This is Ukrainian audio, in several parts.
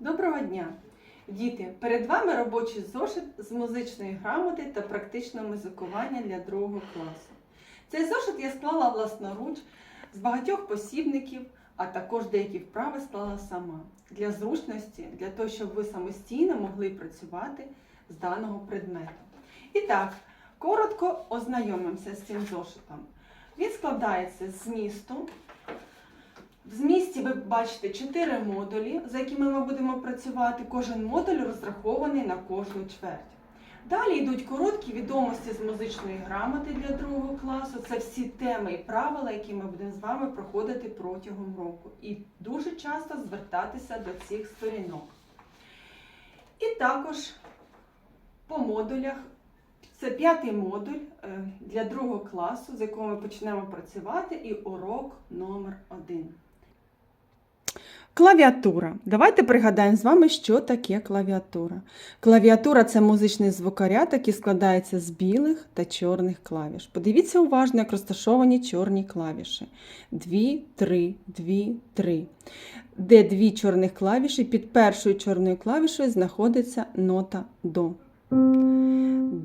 Доброго дня! Діти, перед вами робочий зошит з музичної грамоти та практичного музикування для другого класу. Цей зошит я склала власноруч з багатьох посібників, а також деякі вправи склала сама для зручності, для того, щоб ви самостійно могли працювати з даного предмету. І так, коротко ознайомимося з цим зошитом. Він складається з змісту. В змісті ви бачите чотири модулі, за якими ми будемо працювати. Кожен модуль розрахований на кожну чверть. Далі йдуть короткі відомості з музичної грамоти для другого класу. Це всі теми і правила, які ми будемо з вами проходити протягом року. І дуже часто звертатися до цих сторінок. І також по модулях. Це п'ятий модуль е, для другого класу, з якого ми почнемо працювати, і урок номер один. Клавіатура. Давайте пригадаємо з вами, що таке клавіатура. Клавіатура це музичний звукоряд, який складається з білих та чорних клавіш. Подивіться уважно, як розташовані чорні клавіші. Дві, три, дві, три. Де дві чорних клавіші, під першою чорною клавішою знаходиться нота До.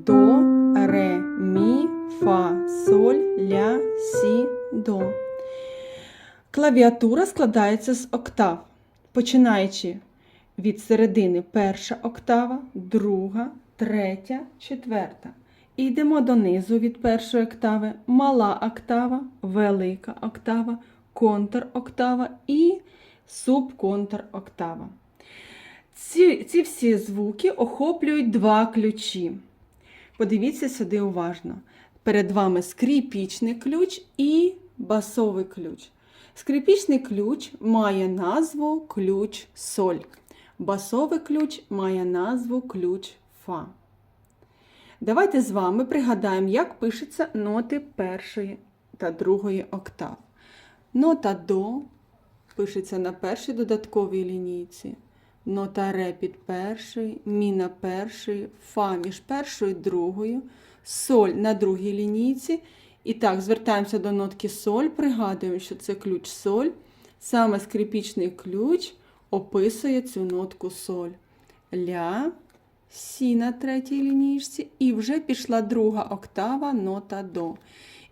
До, ре, мі, фа, соль, ля, сі, до. Клавіатура складається з октав, починаючи від середини перша октава, друга, третя, четверта. І йдемо донизу від першої октави, мала октава, велика октава, контр-октава і субконтр-октава. Ці, ці всі звуки охоплюють два ключі. Подивіться сюди уважно. Перед вами скрипічний ключ і басовий ключ. Скрипічний ключ має назву ключ соль. Басовий ключ має назву ключ фа. Давайте з вами пригадаємо, як пишуться ноти першої та другої октав. Нота до пишеться на першій додатковій лінійці. Нота ре під першою, мі на першій, фа між першою і другою, соль на другій лінійці. І так, звертаємося до нотки соль, пригадуємо, що це ключ соль. Саме скрипічний ключ описує цю нотку соль. Ля, сі на третій лінійці, і вже пішла друга октава нота до.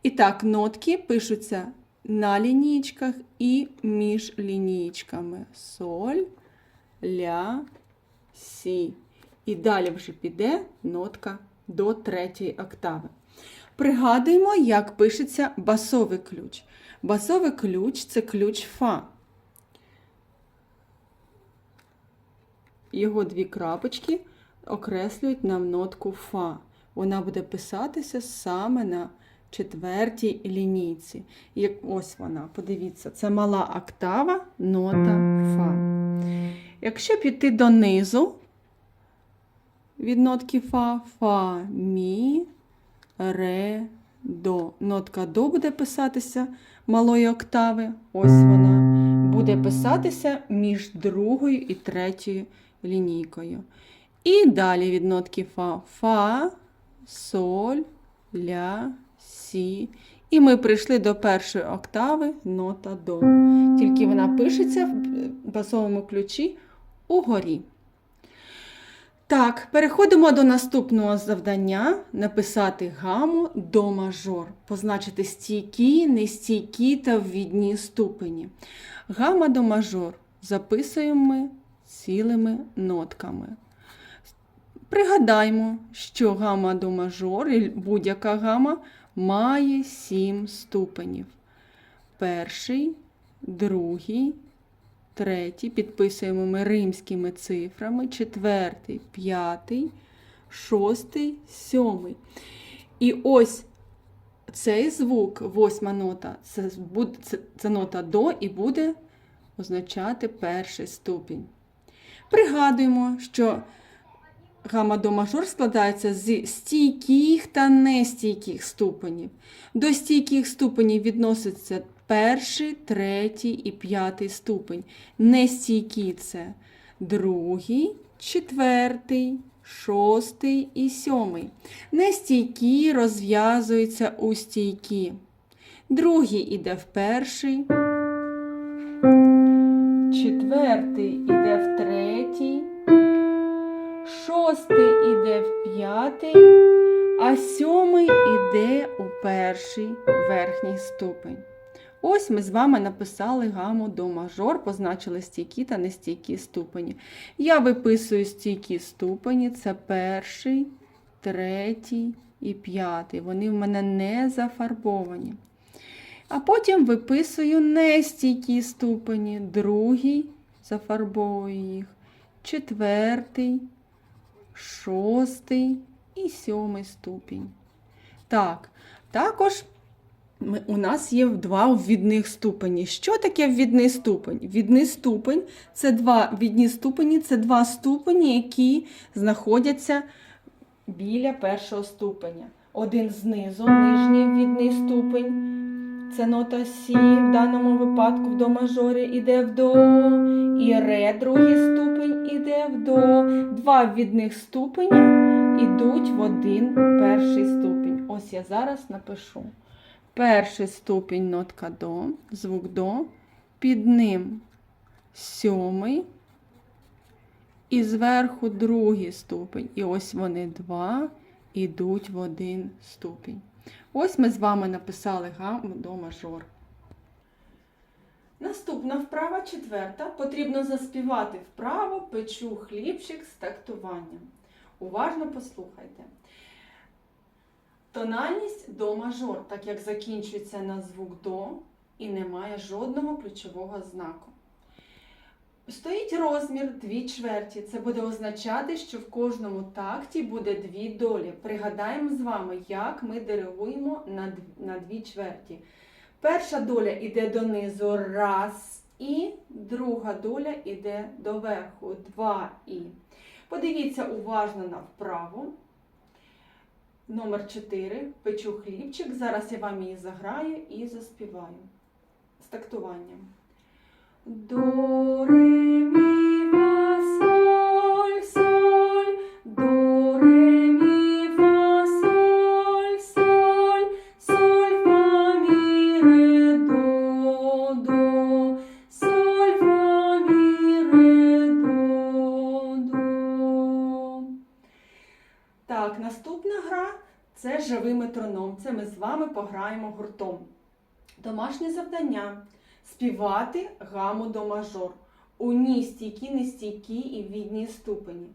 І так, нотки пишуться на лінійках і між лінійками. Соль, ля, сі. І далі вже піде нотка до третьої октави. Пригадуємо, як пишеться басовий ключ. Басовий ключ це ключ Фа. Його дві крапочки окреслюють нам нотку Фа. Вона буде писатися саме на четвертій лінійці. Як ось вона, подивіться, це мала октава, нота Фа. Якщо піти донизу від нотки Фа, Фа, Мі, ре, до. Нотка до буде писатися малої октави. Ось вона. Буде писатися між другою і третьою лінійкою. І далі від нотки фа. Фа, соль, ля, сі. І ми прийшли до першої октави нота до. Тільки вона пишеться в басовому ключі угорі. Так, переходимо до наступного завдання: написати гаму до мажор, позначити стійкі, нестійкі та ввідні ступені. Гама до мажор записуємо ми цілими нотками. Пригадаймо, що гама до мажор, і будь-яка гама, має сім ступенів. Перший, другий, третій, підписуємо ми римськими цифрами, четвертий, п'ятий, шостий, сьомий. І ось цей звук, восьма нота, це, буде, це, це нота до і буде означати перший ступінь. Пригадуємо, що гама до мажор складається з стійких та нестійких ступенів. До стійких ступенів відноситься перший, третій і п'ятий ступень. Нестійкі це другий, четвертий, шостий і сьомий. Нестійкі розв'язуються у стійкі. Другий іде в перший, четвертий. іде в третій, шостий іде в п'ятий, а сьомий іде у перший верхній ступень. Ось ми з вами написали гаму до мажор, позначили стійкі та нестійкі ступені. Я виписую стійкі ступені, це перший, третій і п'ятий. Вони в мене не зафарбовані. А потім виписую нестійкі ступені, другий, зафарбовую їх, четвертий, шостий і сьомий ступінь. Так, також у нас є два ввідних ступені. Що таке ввідний ступень? Ввідний ступень це два ввідні ступені, це два ступені, які знаходяться біля першого ступеня. Один знизу, нижній ввідний ступень. Це нота Сі, в даному випадку в до мажорі іде в до, і ре, другий ступень іде в до. Два ввідних ступені ідуть в один перший ступінь. Ось я зараз напишу. Перший ступінь нотка до, звук до, під ним сьомий, і зверху другий ступень. І ось вони два ідуть в один ступінь. Ось ми з вами написали гаму до мажор. Наступна вправа четверта. Потрібно заспівати вправо печу хлібчик з тактуванням. Уважно послухайте. Тональність до мажор, так як закінчується на звук до і немає жодного ключового знаку. Стоїть розмір дві чверті. Це буде означати, що в кожному такті буде дві долі. Пригадаємо з вами, як ми диригуємо на дві чверті. Перша доля йде донизу раз і, друга доля йде до верху два і. Подивіться уважно на вправу. Номер 4. Печу хлібчик. Зараз я вам її заграю і заспіваю з тактуванням. До, ре, Так, наступна гра це живий метроном. Це ми з вами пограємо гуртом. Домашнє завдання співати гаму до мажор. У ній стійкі, нестійкі і відні ступені.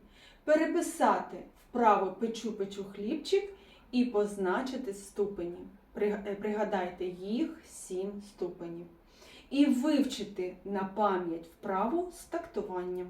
Переписати вправо печу печу хлібчик і позначити ступені. Е, Пригадайте їх сім ступенів. І вивчити на пам'ять вправу з тактуванням.